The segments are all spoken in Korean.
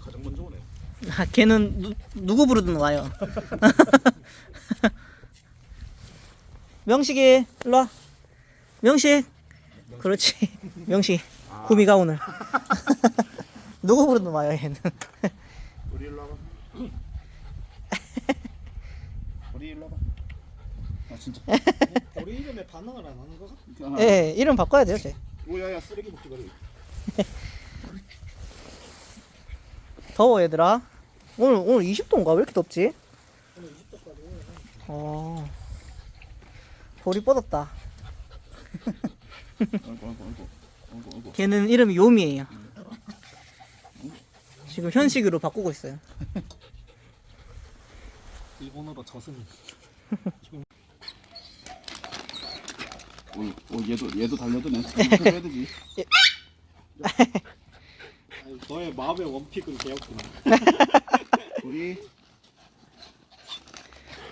가장 먼저 오네. 아, 걔는 누, 누구 부르든 와요. 명식이 일로 와. 명식. 그렇지. 명식. 아. 구미가 오늘. 누구 부르든 와요 얘는. 우리 일로 와봐. 우리 일로 와봐. 아 진짜. 우리 이름에 반응을 안 하는 거 같아. 아. 예, 이름 바꿔야 돼요, 쟤. 오야야 쓰레기 먹지 말고. 더워 얘들아. 오늘 오늘 20도인가 왜 이렇게 덥지? 오늘 20도까지 오면 어. 볼이 뻗었다. 아이고 아이고 아이고 아이고 아이고. 걔는 이름이 요미예요. 지금 현식으로 바꾸고 있어요. 일본어로 저승. 오, 오 얘도 얘도 달려드네. 해야 되지. 너의 마음의 원픽은 개였구나. 우리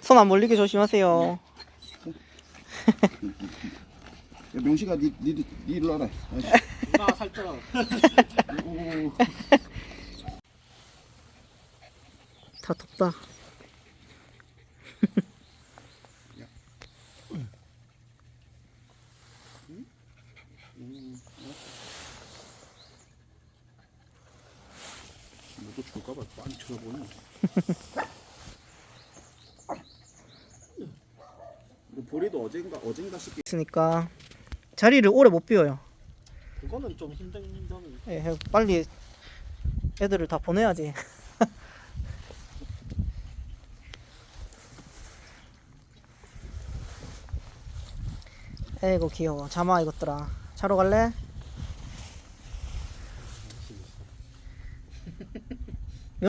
손 안 몰리게 조심하세요. 야, 명식아 니 니 니, 니 일로 와라. 아이씨. 누나. 오, 오, 오. 다 덥다. 너도 줄까봐 쳐다보네. 이거 보리도 어젠가 어젠가 싶게 있으니까 자리를 오래 못 비워요. 그거는 좀 힘든 점이. 예, 빨리 애들을 다 보내야지. 에이고 귀여워. 자마 이것들아. 자러 갈래?